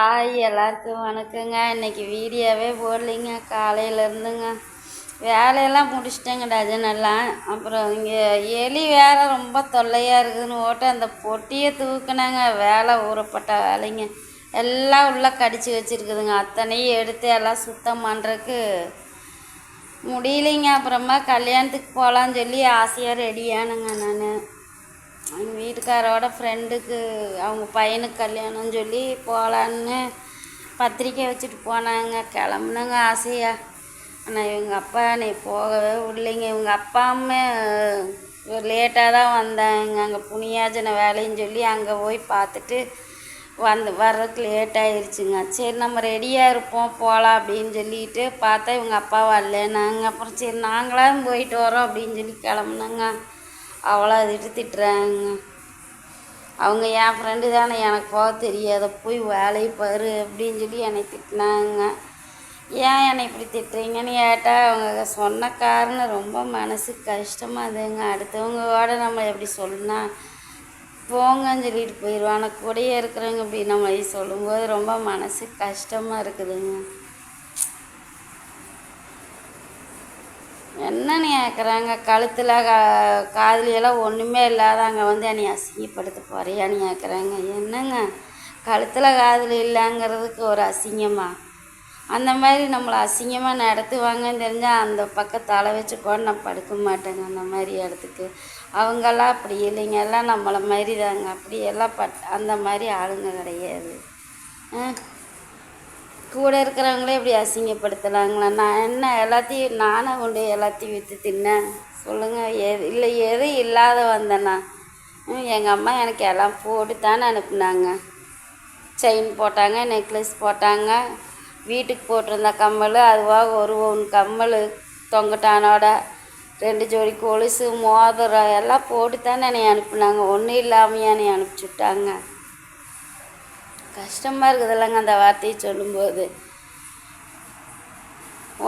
Hi எல்லாருக்கும் வணக்கங்க. இன்னைக்கு வீடியோவே போடலைங்க. காலையில இருந்துங்க. வேலையெல்லாம் முடிச்சிட்டேங்க டஜனெல்லாம் அப்புறம் இங்கே எலி வேலை ரொம்ப தொல்லையாக இருக்குதுன்னு ஓட்ட அந்த பொட்டியை தூக்குனாங்க. வேலை ஊறப்பட்ட வேலைங்க. எல்லாம் உள்ளே கடிச்சு வச்சிருக்குதுங்க. அத்தனையும் எடுத்து எல்லாம் சுத்தம் பண்ணுறதுக்கு முடியலைங்க. அப்புறமா கல்யாணத்துக்கு போகலான்னு சொல்லி ஆசையாக ரெடியானுங்க நான். எங்கள் வீட்டுக்காரோட ஃப்ரெண்டுக்கு அவங்க பையனுக்கு கல்யாணம்னு சொல்லி போகலான்னு பத்திரிக்கை வச்சுட்டு போனாங்க. கிளம்புனாங்க ஆசையாக ஆனால் இவங்க அப்பா நீ போகவே விடலைங்க. இவங்க அப்பா அம்மா லேட்டாக தான் வந்தாங்க. அங்கே புனியாஜன வேலைன்னு சொல்லி அங்கே போய் பார்த்துட்டு வந்து வர்றதுக்கு லேட் சரி நம்ம ரெடியாக இருப்போம் போகலாம் அப்படின்னு சொல்லிட்டு பார்த்தா இவங்க அப்பா வரலன்னாங்க அப்புறம் சரி நாங்களாம் போயிட்டு வரோம் அப்படின்னு சொல்லி கிளம்புனாங்க. அவ்வளோ திட்டு திட்டுறாங்க அவங்க என் ஃப்ரெண்டு தானே எனக்கு போக தெரியாத. போய் வேலையை பாரு அப்படின்னு சொல்லி என்னை திட்டினாங்க. ஏன் என்னை இப்படி திட்டுறீங்கன்னு கேட்டால் அவங்க சொன்ன காரணம் ரொம்ப மனசு கஷ்டமாக இருந்துங்க அடுத்தவங்களோட நம்ம எப்படி சொன்னா போங்கன்னு சொல்லிட்டு போயிடுவாங்க கூடயே இருக்கிறவங்க இப்படி நம்ம சொல்லும்போது ரொம்ப மனசு கஷ்டமாக இருக்குதுங்க. என்னன்னு கேட்குறாங்க கழுத்தில் கா காதுலையெல்லாம் ஒன்றுமே இல்லாத அங்கே வந்து என்னை அசிங்கப்படுத்த போறியான்னு கேட்குறாங்க என்னங்க? கழுத்தில் காதில் இல்லைங்கிறதுக்கு ஒரு அசிங்கமா? அந்த மாதிரி நம்மளை அசிங்கமாக நடத்துவாங்கன்னு தெரிஞ்சால் அந்த பக்கம் தலை வச்சு கூட நான் படுக்க மாட்டேங்க அந்த மாதிரி இடத்துக்கு. அவங்கெல்லாம் அப்படி இல்லைங்க. எல்லாம் நம்மளை மாதிரி தாங்க. அப்படி எல்லாம் பட் அந்த மாதிரி ஆளுங்க கிடையாது. கூட இருக்கிறவங்களே இப்படி அசிங்கப்படுத்துகிறாங்களா நான் என்ன எல்லாத்தையும் நானே கொண்டு எல்லாத்தையும் விற்று தின்னேன்? சொல்லுங்கள் எது இல்லை எது இல்லாத வந்தேண்ணா எங்கள் அம்மா எனக்கு எல்லாம் போட்டு தானே அனுப்புனாங்க. செயின் போட்டாங்க நெக்லஸ் போட்டாங்க வீட்டுக்கு போட்டிருந்த கம்மல் அதுவாக ஒரு ஒன்று கம்மல் தொங்கட்டானோட ரெண்டு ஜோடி கொலுசு மோதிரம் எல்லாம் போட்டு தானே என்னை அனுப்புனாங்க. ஒன்றும் இல்லாமையே என்னை அனுப்பிச்சி கஷ்டமாக இருக்குதுல்லங்க அந்த வார்த்தையை சொல்லும்போது.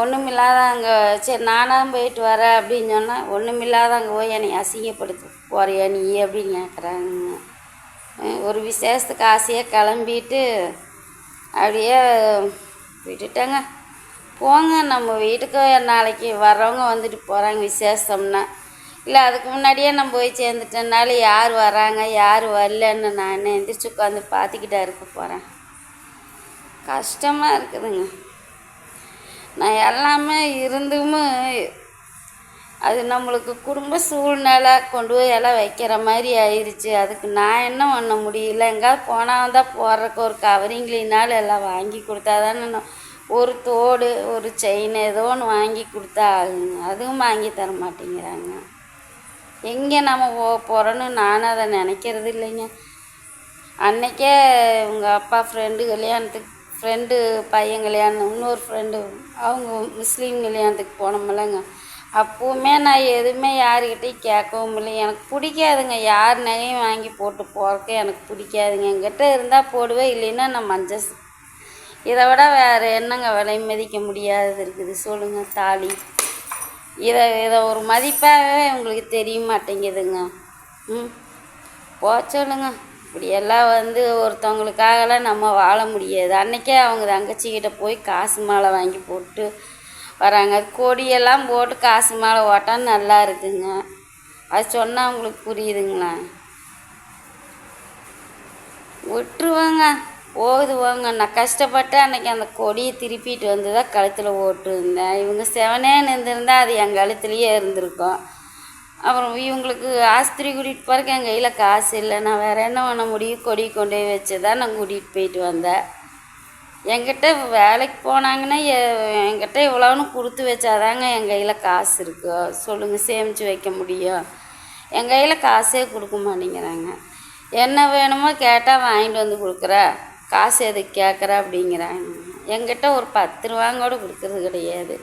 ஒன்றுமில்லாத அங்கே சரி நானாக போயிட்டு வரேன் அப்படின்னு சொன்னால் ஒன்றுமில்லாத அங்கே போய் என்னை அசிங்கப்படுத்து போறியா நீ அப்படின்னு கேட்குறாங்க ஒரு விசேஷத்துக்கு ஆசையாக கிளம்பிட்டு அப்படியே விட்டுட்டேங்க. போங்க நம்ம வீட்டுக்கு நாளைக்கு வர்றவங்க வந்துட்டு போகிறாங்க விசேஷம்னா. இல்லை அதுக்கு முன்னாடியே நான் போய் சேர்ந்துட்டனால யார் வராங்க யார் வரலன்னு நான் எந்திரிச்சு உட்காந்து பார்த்துக்கிட்டா இருக்க போகிறேன் கஷ்டமாக இருக்குதுங்க. நான் எல்லாமே இருந்தும் அது நம்மளுக்கு குடும்ப சூழ்நிலை கொண்டு போய் எல்லாம் வைக்கிற மாதிரி ஆயிடுச்சு அதுக்கு நான் என்ன பண்ண முடியல? எங்கேயாவது போனால் தான் போடுறக்கு ஒரு கவரிங்லினாலும் எல்லாம் வாங்கி கொடுத்தா தானே ஒரு தோடு ஒரு செயின் ஏதோ ஒன்று வாங்கி கொடுத்தா ஆகுங்க அதுவும் வாங்கி தர மாட்டேங்கிறாங்க. எங்கே நம்ம போ போகிறோன்னு நானும் அதை நினைக்கிறது இல்லைங்க. அன்னைக்கே உங்கள் அப்பா ஃப்ரெண்டு கல்யாணத்துக்கு ஃப்ரெண்டு பையன் கல்யாணம் இன்னொரு ஃப்ரெண்டு அவங்க முஸ்லீம் கல்யாணத்துக்கு போனோமில்லங்க அப்போவுமே நான் எதுவுமே யாருக்கிட்டையும் கேட்கவும் இல்லை. எனக்கு பிடிக்காதுங்க. யார் நகையும் வாங்கி போட்டு போகிறக்கு எனக்கு பிடிக்காதுங்க. என்கிட்ட இருந்தால் போடுவேன் இல்லைன்னா நான் மஞ்சள் இதை விட வேறு என்னங்க விலை மதிக்க முடியாதது இருக்குது. சொல்லுங்கள் தாலி. இதை இதை ஒரு மதிப்பாகவே உங்களுக்கு தெரிய மாட்டேங்குதுங்க. ம். போ சொல்லுங்க. இப்படியெல்லாம் வந்து ஒருத்தவங்களுக்காகலாம் நம்ம வாழ முடியாது. அன்றைக்கே அவங்க தங்கச்சிக்கிட்ட போய் காசு மாலை வாங்கி போட்டு வராங்க. கொடியெல்லாம் போட்டு காசு மாலை ஓட்டால் நல்லா இருக்குங்க. அது சொன்னால் உங்களுக்கு புரியுதுங்களா? விட்டுருவாங்க. போகுது போங்க நான் கஷ்டப்பட்டு அன்னைக்கு அந்த கொடியை திருப்பிட்டு வந்து தான் கழுத்தில் ஓட்டுருந்தேன். இவங்க செவனேன்னு இருந்திருந்தா அது என் கழுத்துலேயே இருந்திருக்கும். அப்புறம் இவங்களுக்கு ஆஸ்திரி கூட்டிகிட்டு போகிறக்கு என் கையில் காசு இல்லை. நான் வேறு என்ன பண்ண முடியும்? கொடி கொண்டு போய் வச்சு தான் நான் கூட்டிகிட்டு போயிட்டு வந்தேன். என்கிட்ட வேலைக்கு போனாங்கன்னா என்கிட்ட இவ்வளோன்னு கொடுத்து வச்சாதாங்க என் கையில் காசு இருக்கோ. சொல்லுங்கள் சேமித்து வைக்க முடியும்? என் கையில் காசே கொடுக்க மாட்டேங்கிறாங்க. என்ன வேணுமோ கேட்டால் வாங்கிட்டு வந்து கொடுக்குற காசு எதுக்கு கேட்குற அப்படிங்கிறாங்க. என்கிட்ட ஒரு பத்து ரூபாங்க கூட கொடுக்கறது கிடையாது.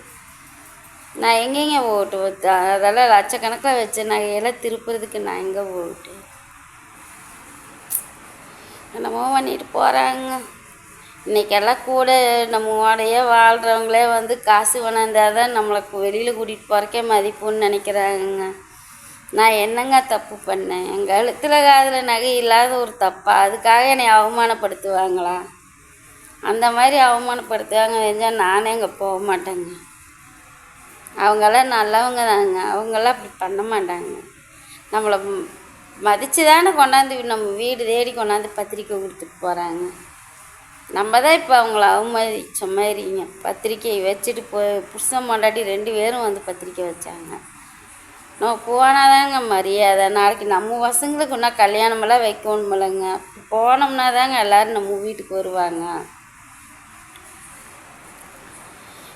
நான் எங்கெங்க ஓட்டு அதெல்லாம் லட்சக்கணக்கில் வச்ச நகையெல்லாம் திருப்புறதுக்கு நான் எங்கே ஓட்டு? என்னமோ பண்ணிட்டு போகிறாங்க இன்றைக்கெல்லாம் கூட நம்மோடையே வாழ்கிறவங்களே வந்து காசு வேணாந்தால் தான் நம்மளை வெளியில் கூட்டிகிட்டு போகிறக்கே மதிப்புன்னு நினைக்கிறாங்க. நான் என்னங்க தப்பு பண்ணேன்? என் கழுத்தில் காதில் நகை இல்லாத ஒரு தப்பா? அதுக்காக என்னை அவமானப்படுத்துவாங்களா? அந்த மாதிரி அவமானப்படுத்துவாங்க தெரிஞ்சால் நானே அங்கே போக மாட்டேங்க. அவங்கெல்லாம் நல்லவங்க தாங்க. அவங்கெல்லாம் அப்படி பண்ண மாட்டாங்க. நம்மளை மதித்து தானே கொண்டாந்து நம்ம வீடு தேடி கொண்டாந்து பத்திரிக்கை கொடுத்துட்டு போகிறாங்க நம்ம தான் இப்போ அவங்கள அவமதிச்ச மாதிரிங்க பத்திரிக்கை வச்சுட்டு போய் புருஷன் பொண்டாட்டி ரெண்டு பேரும் வந்து பத்திரிக்கை வச்சாங்க. நம்ம போனாதாங்க மரியாதை. நாளைக்கு நம்ம பசங்களுக்கு இன்னும் கல்யாணமெல்லாம் வைக்கணுமில்லங்க. போனோம்னா தாங்க எல்லோரும் நம்ம வீட்டுக்கு வருவாங்க.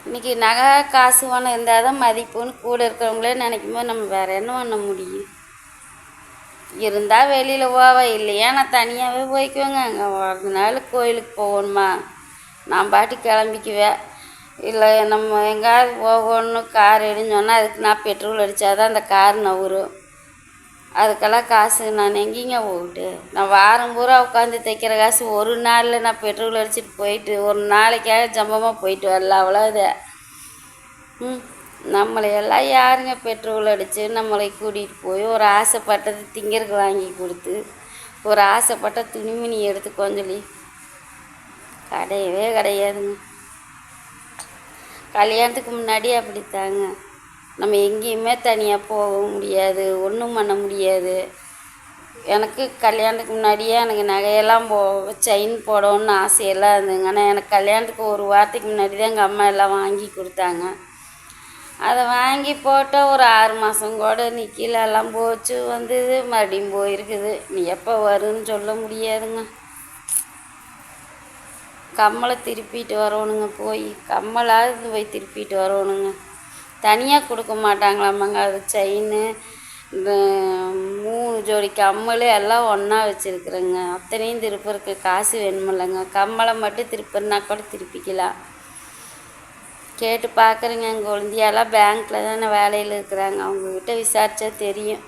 இன்றைக்கி நகை காசு ஒன்று இருந்தால் தான் மதிப்புன்னு கூட இருக்கிறவங்களே நினைக்கும் போது நம்ம வேறு என்ன பண்ண முடியும்? இருந்தால் வெளியில் போவா இல்லையா? நான் தனியாகவே போய்க்குவேங்க. அங்கே ஒரு நாள் கோயிலுக்கு போகணுமா? நான் பாட்டு கிளம்பிக்குவேன். இல்லை நம்ம எங்கேயாவது போகணும் கார் எடுன்னு சொன்னால் அதுக்கு நான் பெட்ரோல் அடித்தா தான் அந்த கார் நவரும். அதுக்கெல்லாம் காசு நான் எங்கேங்க போகிட்டு? நான் வாரம் பூரா உட்காந்து தைக்கிற காசு ஒரு நாளில் நான் பெட்ரோல் அடிச்சுட்டு போயிட்டு ஒரு நாளைக்காக ஜம்பமாக போயிட்டு வரல அவ்வளோதான் ம் நம்மளையெல்லாம் யாருங்க பெட்ரோல் அடித்து நம்மளை கூட்டிகிட்டு போய் ஒரு ஆசைப்பட்டது திங்கருக்கு வாங்கி கொடுத்து ஒரு ஆசைப்பட்ட துணிமணி எடுத்துக்கோன்னு சொல்லி கிடையவே கிடையாதுங்க. கல்யாணத்துக்கு முன்னாடி அப்படித்தாங்க. நம்ம எங்கேயுமே தனியாக போக முடியாது ஒன்றும் பண்ண முடியாது. எனக்கு கல்யாணத்துக்கு முன்னாடியே எனக்கு நகையெல்லாம் போ செயின் போடணும்னு ஆசையெல்லாம் இருந்துங்க ஆனால் எனக்கு கல்யாணத்துக்கு ஒரு வாரத்துக்கு முன்னாடி தான் எங்கள் அம்மா எல்லாம் வாங்கி கொடுத்தாங்க. அதை வாங்கி போட்டால் ஒரு ஆறு மாதம் கூட நிற்கல எல்லாம் போச்சு வந்தது மறுபடியும் போயிருக்குது. நீ எப்போ வருன்னு சொல்ல முடியாதுங்க. கம்மலை திருப்பிட்டு வரணுங்க போய் கம்மலாவது போய் திருப்பிட்டு வரணுங்க. தனியாக கொடுக்க மாட்டாங்களாமாங்க அது செயின் இந்த மூணு ஜோடி கம்மல் எல்லாம் ஒன்றா வச்சுருக்குறேங்க. அத்தனையும் திருப்பறக்கு காசு வேணுமில்லைங்க. கம்மலை மட்டும் திருப்பினா கூட திருப்பிக்கலாம். கேட்டு பார்க்குறேங்க எங்கள் குழந்தையெல்லாம் பேங்க்கில் தானே வேலையில் இருக்கிறாங்க. அவங்கக்கிட்ட விசாரித்தா தெரியும்.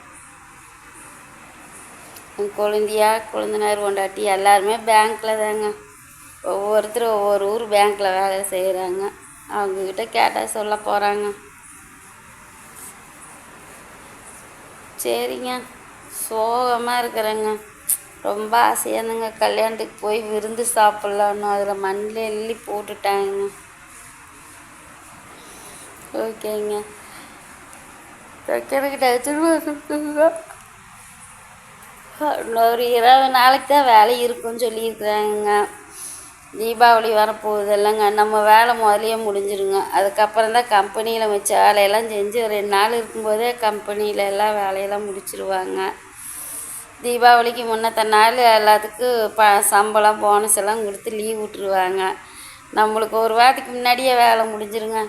என் குழந்தையா குழந்தைனார் கொண்டாட்டி எல்லாருமே பேங்க்கில் தாங்க. ஒவ்வொருத்தரும் ஒவ்வொரு ஊர் பேங்க்கில் வேலை செய்கிறாங்க அவங்கக்கிட்ட கேட்டால் சொல்ல போகிறாங்க சரிங்க. சோகமாக இருக்கிறேங்க. ரொம்ப ஆசையாக கல்யாணத்துக்கு போய் விருந்து சாப்பிட்லான்னு. அதில் மண்ணில் எள்ளி போட்டுட்டாங்க. ஓகேங்க. தைக்கிறதுக்கு தைச்சிட்டு இன்னொரு இருபது நாளைக்கு தான் வேலை இருக்குன்னு சொல்லியிருக்கிறாங்க. தீபாவளி வரப்போகுது இல்லைங்க நம்ம வேலை முதலையே முடிஞ்சிருங்க. அதுக்கப்புறம் தான் கம்பெனியில் வச்சு வேலையெல்லாம் செஞ்சு ரெண்டு நாள் இருக்கும்போதே கம்பெனியில் எல்லாம் வேலையெல்லாம் முடிச்சிருவாங்க. தீபாவளிக்கு முன்னத்த நாள் எல்லாத்துக்கும் ப சம்பளம் போனஸ் எல்லாம் கொடுத்து லீவ் விட்டுருவாங்க. நம்மளுக்கு ஒரு வாரத்துக்கு முன்னாடியே வேலை முடிஞ்சிருங்க.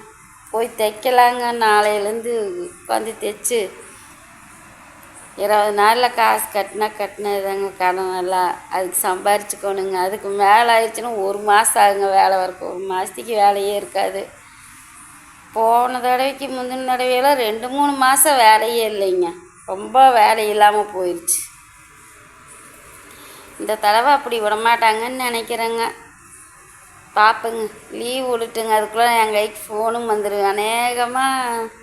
போய் தைக்கலாங்க. நாளையிலேருந்து உட்காந்து தைச்சு இருபது நாளில் காசு கட்டினா கட்டினதுதாங்க கடன் எல்லாம். அதுக்கு சம்பாரிச்சுக்கணுங்க. அதுக்கு மேலே ஆயிடுச்சுன்னா ஒரு மாதம் ஆகுங்க வேலை வரக்கு. ஒரு மாதத்துக்கு வேலையே இருக்காது. போன தடவைக்கு முந்தின தடவையெல்லாம் ரெண்டு மூணு மாதம் வேலையே இல்லைங்க. ரொம்ப வேலை இல்லாமல் போயிடுச்சு இந்த தடவை அப்படி விடமாட்டாங்கன்னு நினைக்கிறேங்க. பார்ப்பேங்க லீவ் விட்டுட்டுங்க. அதுக்குள்ளே என் கைக்கு ஃபோனும் வந்துடும் அநேகமாக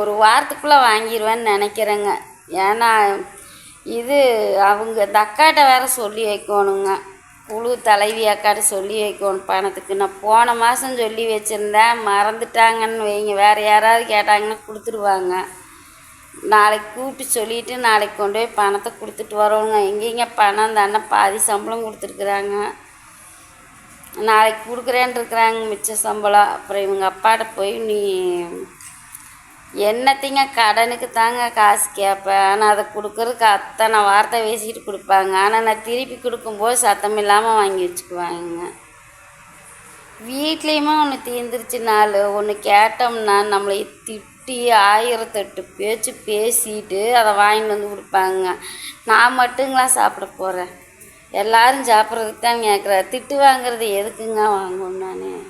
ஒரு வாரத்துக்குள்ளே வாங்கிடுவேன்னு நினைக்கிறேங்க. ஏன்னா இது அவங்க இந்த அக்காட்ட வேற சொல்லி வைக்கணுங்க. குழு தலைவி அக்காட்ட சொல்லி வைக்கணும் பணத்துக்கு. நான் போன மாதம் சொல்லி வச்சுருந்தேன். மறந்துட்டாங்கன்னு வைங்க. வேறு யாராவது கேட்டாங்கன்னா கொடுத்துருவாங்க. நாளைக்கு கூப்பிட்டு சொல்லிவிட்டு நாளைக்கு கொண்டு போய் பணத்தை கொடுத்துட்டு வரோங்க. எங்கேங்க பணம் தானே. பாதி சம்பளம் கொடுத்துருக்குறாங்க. நாளைக்கு கொடுக்குறேன்னு இருக்கிறாங்க மிச்ச சம்பளம். அப்புறம் இவங்க அப்பாட்ட போய் நீ என்னத்தைங்க கடனுக்கு தாங்க காசு கேட்பேன். ஆனால் அதை கொடுக்குறதுக்கு அத்தனை வார்த்தை பேசிக்கிட்டு கொடுப்பாங்க. ஆனால் நான் திருப்பி கொடுக்கும்போது சத்தம் இல்லாமல் வாங்கி வச்சுக்குவாங்க. வீட்லேயுமே ஒன்று தீர்ந்துருச்சு நாள். ஒன்று கேட்டோம்னா நம்மளை திட்டி ஆயிரத்தெட்டு பேச்சு பேசிட்டு அதை வாங்கிட்டு வந்து கொடுப்பாங்க. நான் மட்டுங்களா சாப்பிட போகிறேன் எல்லாரும் சாப்பிட்றதுக்கு தான் கேட்குறேன் திட்டு வாங்குறது எதுக்குங்க வாங்கணும் நான்?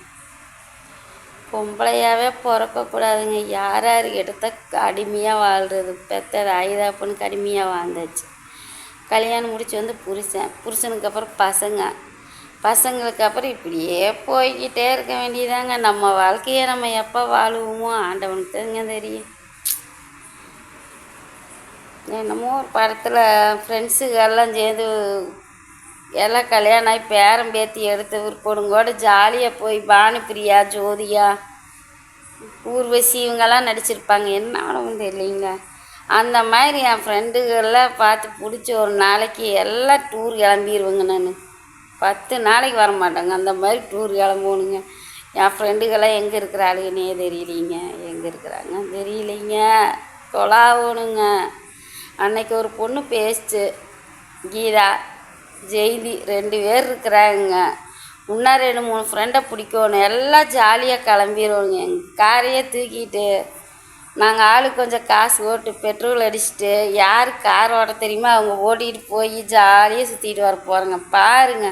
பொம்பளையாகவே பிறக்கக்கூடாதுங்க யார் யார் எடுத்த அடிமையாக வாழ்கிறது பெத்த ஐதாப்புனுக்கு கடுமையாக வாழ்ந்தாச்சு. கல்யாணம் முடிச்சு வந்து புருஷன். புருஷனுக்கு அப்புறம் பசங்க. பசங்களுக்கு அப்புறம் இப்படியே போய்கிட்டே இருக்க வேண்டியதாங்க. நம்ம வாழ்க்கையை நம்ம எப்போ வாழுவோமோ ஆண்டவனுக்கு தாங்க தெரியும். என்னமோ ஒரு படத்தில் ஃப்ரெண்ட்ஸுகெல்லாம் சேர்ந்து எல்லாம் கல்யாணம் ஆகி பேரம் பேத்தி எடுத்த பொண்ணுங்கோட ஜாலியாக போய் பானுப்பிரியா ஜோதியா ஊர்வசி இவங்கெல்லாம் நடிச்சிருப்பாங்க. என்ன ஆனவும் தெரியலைங்க. அந்த மாதிரி என் ஃப்ரெண்டுகள்லாம் பார்த்து பிடிச்சி ஒரு நாளைக்கு எல்லாம் டூர் கிளம்பிடுவேங்க நான். பத்து நாளைக்கு வர மாட்டேங்க அந்த மாதிரி டூர் கிளம்பணுங்க என் ஃப்ரெண்டுகள்லாம் எங்கே இருக்கிறாளுங்கன்னே தெரியலைங்க. எங்கே இருக்கிறாங்க? தெரியலைங்க. தொலாவணுங்க. அன்னைக்கு ஒரு பொண்ணு பேசிச்சு. கீதா. ஜெயிலி ரெண்டு பேர் இருக்கிறாங்க. இன்னும் ரெண்டு மூணு ஃப்ரெண்டை பிடிக்கணும். எல்லாம் ஜாலியாக கிளம்பிடுவோங்க எங்கள் காரையே தூக்கிட்டு நாங்கள் ஆளுக்கு கொஞ்சம் காசு ஓட்டு பெட்ரோல் அடிச்சுட்டு யார் கார் ஓட்ட தெரியுமோ? அவங்க ஓட்டிகிட்டு போய் ஜாலியாக சுற்றிட்டு வர போகிறோங்க பாருங்க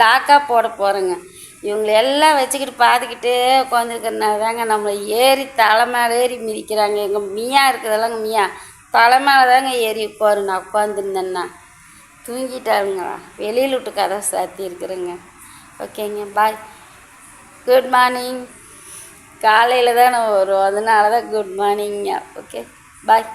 லாக்காக போட போகிறோங்க இவங்களை எல்லாம் வச்சுக்கிட்டு பார்த்துக்கிட்டே உட்காந்துருக்கறனால தாங்க நம்மளை ஏறி தலை மேலே ஏறி மிதிக்கிறாங்க. எங்கள் மியா இருக்குதெல்லாம் மியா. தலை மேலே தாங்க ஏறி உட்காரு. நான் உட்காந்துருந்தேன்னா தூங்கிட்டாருங்களா வெளியில் விட்டு கதை சாத்தி இருக்கிறேங்க ஓகேங்க பாய் குட் மார்னிங் காலையில் தான் நான் வரும் அதனால தான் குட் மார்னிங்க ஓகே பாய்